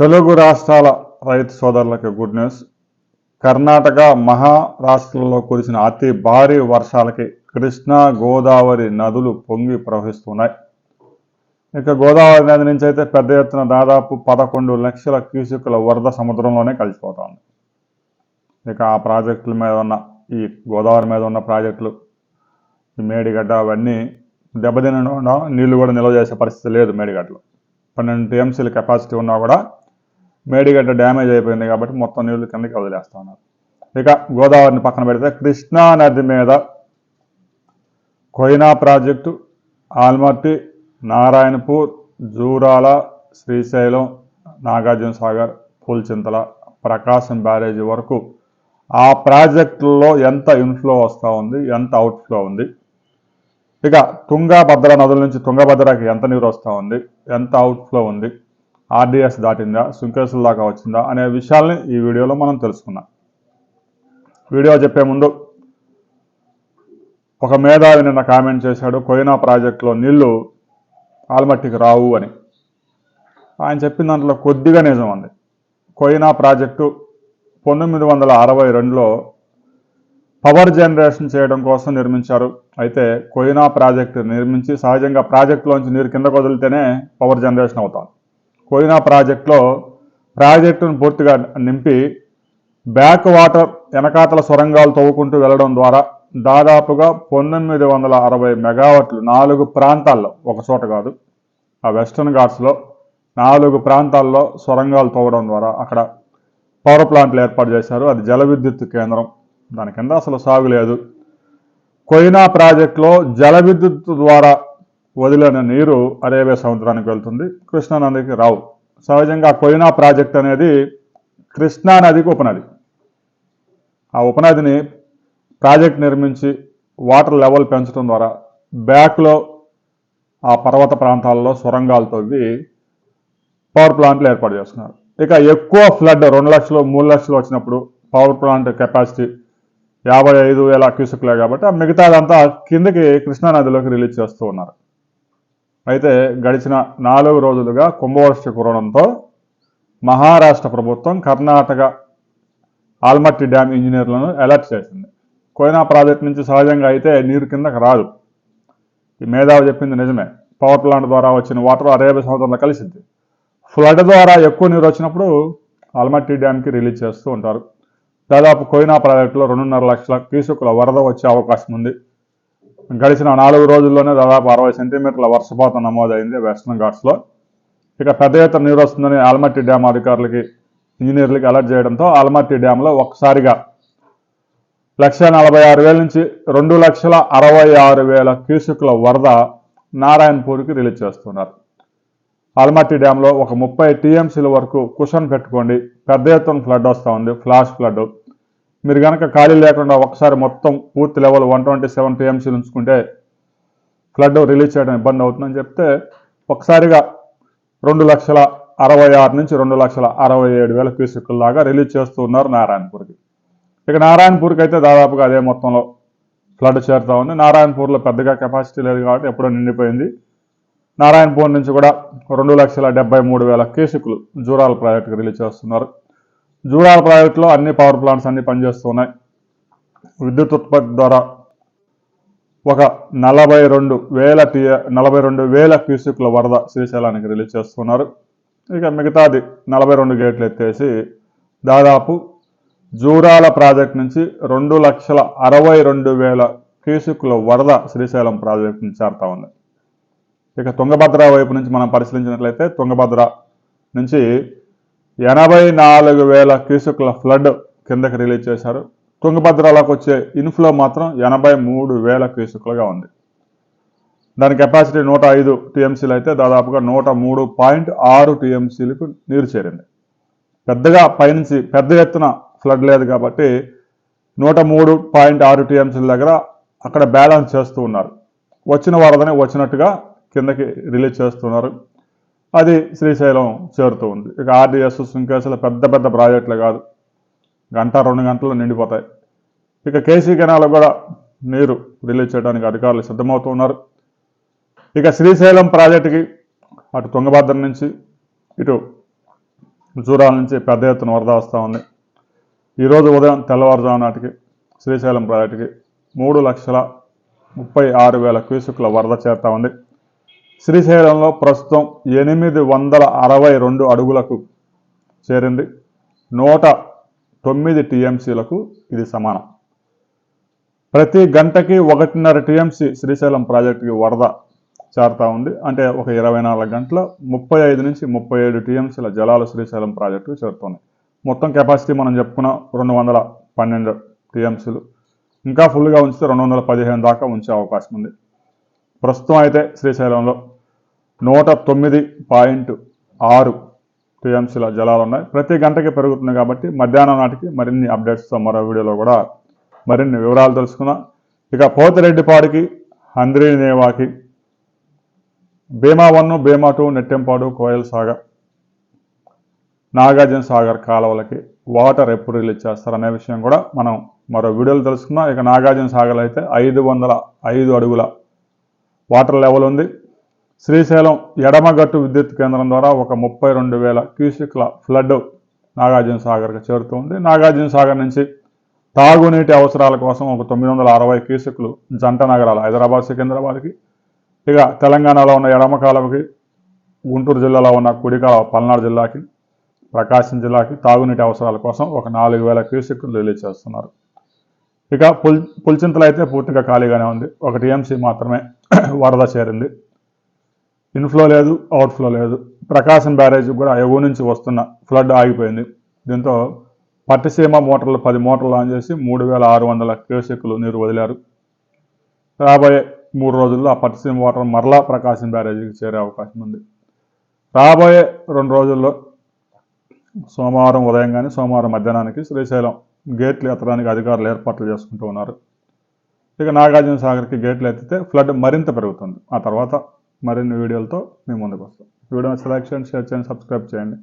తెలుగు రాష్ట్రాల రైతు సోదరులకు గుడ్ న్యూస్. కర్ణాటక మహారాష్ట్రలో కురిసిన అతి భారీ వర్షాలకి కృష్ణా గోదావరి నదులు పొంగి ప్రవహిస్తున్నాయి. ఇక గోదావరి నది నుంచి అయితే పెద్ద ఎత్తున దాదాపు పదకొండు లక్షల క్యూసెక్కుల వరద సముద్రంలోనే కలిసిపోతుంది. ఇక ఆ ప్రాజెక్టుల మీద ఉన్న ఈ గోదావరి మీద ఉన్న ప్రాజెక్టులు ఈ మేడిగడ్డ అవన్నీ దెబ్బతినడం నీళ్ళు కూడా నిల్వ చేసే పరిస్థితి లేదు మేడిగడ్డలో. పన్నెండు టీఎంసీల కెపాసిటీ ఉన్నా కూడా మేడిగడ్డ డ్యామేజ్ అయిపోయింది కాబట్టి మొత్తం నీళ్ళు కిందకి వదిలేస్తా ఉన్నారు. ఇక గోదావరిని పక్కన పెడితే కృష్ణా నది మీద కొయినా ప్రాజెక్టు ఆల్మట్టి నారాయణపూర్ జూరాల శ్రీశైలం నాగార్జున సాగర్ పూల్చింతల ప్రకాశం బ్యారేజీ వరకు ఆ ప్రాజెక్టుల్లో ఎంత ఇన్ఫ్లో వస్తూ ఉంది ఎంత అవుట్ఫ్లో ఉంది. ఇక తుంగభద్ర నదుల నుంచి తుంగభద్రకి ఎంత నీరు వస్తూ ఉంది ఎంత అవుట్ఫ్లో ఉంది. ఆర్డీఎస్ దాటిందా సుంకేసుల దాకా వచ్చిందా అనే విషయాల్ని ఈ వీడియోలో మనం తెలుసుకుందాం. వీడియో చెప్పే ముందు ఒక మేధావి నిన్న కామెంట్ చేశాడు కొయినా ప్రాజెక్టులో నీళ్ళు ఆల్మట్టికి రావు అని. ఆయన చెప్పిన దాంట్లో కొద్దిగా నిజం ఉంది. కొయినా ప్రాజెక్టు పంతొమ్మిది వందల అరవై రెండులో పవర్ జనరేషన్ చేయడం కోసం నిర్మించారు. అయితే కొయినా ప్రాజెక్టు నిర్మించి సహజంగా ప్రాజెక్టులోంచి నీరు కిందకు వదిలితేనే పవర్ జనరేషన్ అవుతాం. కొయినా ప్రాజెక్టులో ప్రాజెక్టును పూర్తిగా నింపి బ్యాక్ వాటర్ వెనకాతల సొరంగాలు తవ్వుకుంటూ వెళ్ళడం ద్వారా దాదాపుగా పంతొమ్మిది వందల అరవై మెగావాట్లు నాలుగు ప్రాంతాల్లో ఒక చోట కాదు ఆ వెస్టర్న్ ఘాట్స్లో నాలుగు ప్రాంతాల్లో సొరంగాలు తవ్వడం ద్వారా అక్కడ పవర్ ప్లాంట్లు ఏర్పాటు చేశారు. అది జల విద్యుత్ కేంద్రం. దాని కింద అసలు సాగు లేదు. కొయినా ప్రాజెక్టులో జల విద్యుత్ ద్వారా వదిలిన నీరు అరేబియా సముద్రానికి వెళ్తుంది. కృష్ణా నదికి రావు. సహజంగా కొయినా ప్రాజెక్ట్ అనేది కృష్ణా నదికి ఉపనది. ఆ ఉపనదిని ప్రాజెక్ట్ నిర్మించి వాటర్ లెవెల్ పెంచడం ద్వారా బ్యాక్లో ఆ పర్వత ప్రాంతాల్లో సొరంగాలు తవ్వి పవర్ ప్లాంట్లు ఏర్పాటు చేస్తున్నారు. ఇక ఎక్కువ ఫ్లడ్ రెండు లక్షలు మూడు లక్షలు వచ్చినప్పుడు పవర్ ప్లాంట్ కెపాసిటీ యాభై ఐదు వేల క్యూసెక్లే కాబట్టి ఆ మిగతాదంతా కిందకి కృష్ణా నదిలోకి రిలీజ్ చేస్తూ ఉన్నారు. అయితే గడిచిన నాలుగు రోజులుగా కుంభవర్ష కురవడంతో మహారాష్ట్ర ప్రభుత్వం కర్ణాటక ఆల్మట్టి డ్యామ్ ఇంజనీర్లను అలర్ట్ చేసింది. కోయినా ప్రాజెక్ట్ నుంచి సహజంగా అయితే నీరు కిందకి రాదు. ఈ మేధావి చెప్పింది నిజమే. పవర్ ప్లాంట్ ద్వారా వచ్చిన వాటర్ అరేబియా సముద్రంలో కలిసింది ఫ్లడ్ ద్వారా ఎక్కువ నీరు వచ్చినప్పుడు ఆల్మట్టి డ్యామ్కి రిలీజ్ చేస్తూ ఉంటారు. దాదాపు కోయినా ప్రాజెక్టులో రెండున్నర లక్షల క్యూసెక్కుల వరద వచ్చే అవకాశం ఉంది. గడిచిన నాలుగు రోజుల్లోనే దాదాపు అరవై సెంటీమీటర్ల వర్షపాతం నమోదైంది వెస్టర్న్ ఘాట్స్లో. ఇక పెద్ద ఎత్తున నీరు వస్తుందని ఆల్మట్టి డ్యామ్ అధికారులకి ఇంజనీర్లకి అలర్ట్ చేయడంతో ఆల్మట్టి డ్యాంలో ఒక్కసారిగా లక్ష నలభై ఆరు వేల నుంచి రెండు లక్షల అరవై ఆరు వేల క్యూసెక్ల వరద నారాయణపూర్కి రిలీజ్ చేస్తున్నారు. ఆల్మట్టి డ్యాంలో ఒక ముప్పై టీఎంసీల వరకు కుషన్ పెట్టుకోండి పెద్ద ఎత్తున ఫ్లడ్ వస్తూ ఉంది ఫ్లాష్ ఫ్లడ్. మీరు కనుక ఖాళీ లేకుండా ఒకసారి మొత్తం పూర్తి లెవెల్ వన్ ట్వంటీ సెవెన్ టీఎంసీలు ఉంచుకుంటే ఫ్లడ్ రిలీజ్ చేయడం ఇబ్బంది అవుతుందని చెప్తే ఒకసారిగా రెండు లక్షల అరవై ఆరు నుంచి రెండు లక్షల అరవై ఏడు వేల క్యూసెక్కుల లాగా రిలీజ్ చేస్తూ ఉన్నారు నారాయణపూర్కి. ఇక నారాయణపూర్కి అయితే దాదాపుగా అదే మొత్తంలో ఫ్లడ్ చేరుతా ఉంది. నారాయణపూర్లో పెద్దగా కెపాసిటీ లేదు కాబట్టి ఎప్పుడో నిండిపోయింది. నారాయణపూర్ నుంచి కూడా రెండు లక్షల డెబ్బై మూడు వేల కేసుకులు జూరాల ప్రాజెక్టుకు రిలీజ్ చేస్తున్నారు. జూడాల ప్రాజెక్టులో అన్ని పవర్ ప్లాంట్స్ అన్ని పనిచేస్తున్నాయి. విద్యుత్ ఉత్పత్తి ద్వారా ఒక నలభై రెండు వేల టీ నలభై రెండు వేల క్యూసిక్ల వరద శ్రీశైలానికి రిలీజ్ చేస్తున్నారు. ఇక మిగతాది నలభై రెండు గేట్లు ఎత్తేసి దాదాపు జూరాల ప్రాజెక్ట్ నుంచి రెండు లక్షల అరవై రెండు వేల క్యూసిక్ల వరద శ్రీశైలం ప్రాజెక్ట్ నుంచి చేరుతా ఉంది. ఇక తుంగభద్ర వైపు నుంచి మనం పరిశీలించినట్లయితే తుంగభద్ర నుంచి ఎనభై నాలుగు వేల క్యూసెక్ల ఫ్లడ్ కిందకి రిలీజ్ చేశారు. తుంగభద్రలోకి వచ్చే ఇన్ఫ్లో మాత్రం ఎనభై మూడు వేల క్యూసెక్లుగా ఉంది. దాని కెపాసిటీ నూట ఐదు టీఎంసీలు అయితే దాదాపుగా నూట మూడు పాయింట్ ఆరు టీఎంసీలకు నీరు చేరింది. పెద్దగా పైనుంచి పెద్ద ఎత్తున ఫ్లడ్ లేదు కాబట్టి నూట మూడు పాయింట్ ఆరు టీఎంసీల దగ్గర అక్కడ బ్యాలెన్స్ చేస్తూ ఉన్నారు. వచ్చిన వరదని వచ్చినట్టుగా కిందకి రిలీజ్ చేస్తున్నారు. అది శ్రీశైలం చేరుతూ ఉంది. ఇక ఆర్డీఎస్ సుంకేసుల పెద్ద పెద్ద ప్రాజెక్టులు కాదు. గంట రెండు గంటలు నిండిపోతాయి. ఇక కేసీ కెనాల్ కూడా నీరు రిలీజ్ చేయడానికి అధికారులు సిద్ధమవుతూ ఉన్నారు. ఇక శ్రీశైలం ప్రాజెక్టుకి అటు తుంగభద్ర నుంచి ఇటు జూరాల నుంచి పెద్ద ఎత్తున వరద వస్తూ ఉంది. ఈరోజు ఉదయం తెల్లవారుజాము నాటికి శ్రీశైలం ప్రాజెక్టుకి మూడు లక్షల ముప్పై ఆరు వేల క్యూసెక్ల వరద చేరుతా ఉంది. శ్రీశైలంలో ప్రస్తుతం ఎనిమిది వందల అరవై రెండు అడుగులకు చేరింది. నూట తొమ్మిది టీఎంసీలకు ఇది సమానం. ప్రతి గంటకి ఒకటిన్నర టీఎంసీ శ్రీశైలం ప్రాజెక్టుకి వరద చేరుతూ ఉంది. అంటే ఒక ఇరవై నాలుగు గంటల ముప్పై ఐదు నుంచి ముప్పై ఏడు టీఎంసీల జలాలు శ్రీశైలం ప్రాజెక్టుకు చేరుతున్నాయి. మొత్తం కెపాసిటీ మనం చెప్పుకున్న రెండు వందల పన్నెండు టీఎంసీలు. ఇంకా ఫుల్గా ఉంచితే రెండు వందల పదిహేను దాకా ఉంచే అవకాశం ఉంది. ప్రస్తుతం అయితే శ్రీశైలంలో నూట తొమ్మిది పాయింట్ ఆరు టీఎంసీల జలాలు ఉన్నాయి. ప్రతి గంటకి పెరుగుతున్నాయి కాబట్టి మధ్యాహ్నం నాటికి మరిన్ని అప్డేట్స్తో మరో వీడియోలో కూడా మరిన్ని వివరాలు తెలుసుకుందాం. ఇక పోతిరెడ్డిపాడికి హంద్రీనేవాకి భీమా వన్ భీమా టూ నెట్టెంపాడు కోయల్ సాగర్ నాగార్జున సాగర్ కాలువలకి వాటర్ ఎప్పుడు రిలీజ్ చేస్తారనే విషయం కూడా మనం మరో వీడియోలు తెలుసుకున్నాం ఇక నాగార్జున సాగర్ అయితే ఐదు వందల ఐదు అడుగుల వాటర్ లెవెల్ ఉంది. శ్రీశైలం ఎడమగట్టు విద్యుత్ కేంద్రం ద్వారా ఒక ముప్పై రెండు వేల క్యూసిక్ల ఫ్లడ్ నాగార్జున సాగర్కి చేరుతుంది. నాగార్జున సాగర్ నుంచి తాగునీటి అవసరాల కోసం ఒక తొమ్మిది వందల అరవై క్యూసిక్లు జంట నగరాలు హైదరాబాద్ సికింద్రాబాద్కి ఇక తెలంగాణలో ఉన్న ఎడమ కాలువకి గుంటూరు జిల్లాలో ఉన్న కుడి కాలువ పల్నాడు జిల్లాకి ప్రకాశం జిల్లాకి తాగునీటి అవసరాల కోసం ఒక నాలుగు వేల క్యూసెక్లు రిలీజ్ చేస్తున్నారు. ఇక పుల్ పులిచింతలు అయితే పూర్తిగా ఖాళీగానే ఉంది. ఒక టీఎంసీ మాత్రమే వరద చేరింది. ఇన్ఫ్లో లేదు అవుట్ఫ్లో లేదు. ప్రకాశం బ్యారేజ్ కూడా ఎగువ నుంచి వస్తున్న ఫ్లడ్ ఆగిపోయింది. దీంతో పట్టిసీమ మోటార్లు పది మోటార్లు ఆన్ చేసి మూడు వేల ఆరు వందల క్యూసెక్లు నీరు వదిలారు. రాబోయే మూడు రోజుల్లో ఆ పట్టిసీమ వాటర్ మరలా ప్రకాశం బ్యారేజీకి చేరే అవకాశం ఉంది. రాబోయే రెండు రోజుల్లో సోమవారం ఉదయం కానీ సోమవారం మధ్యాహ్నానికి శ్రీశైలం గేట్లు ఎత్తడానికి అధికారులు ఏర్పాట్లు చేసుకుంటూ ఉన్నారు. ఇక నాగార్జున సాగర్కి గేట్లు ఎత్తితే ఫ్లడ్ మరింత పెరుగుతుంది. ఆ తర్వాత మరిన్ని వీడియోలతో మేము ముందుకు వస్తాం. వీడియో నచ్చితే లైక్ చేయండి షేర్ చేయండి సబ్స్క్రైబ్ చేయండి.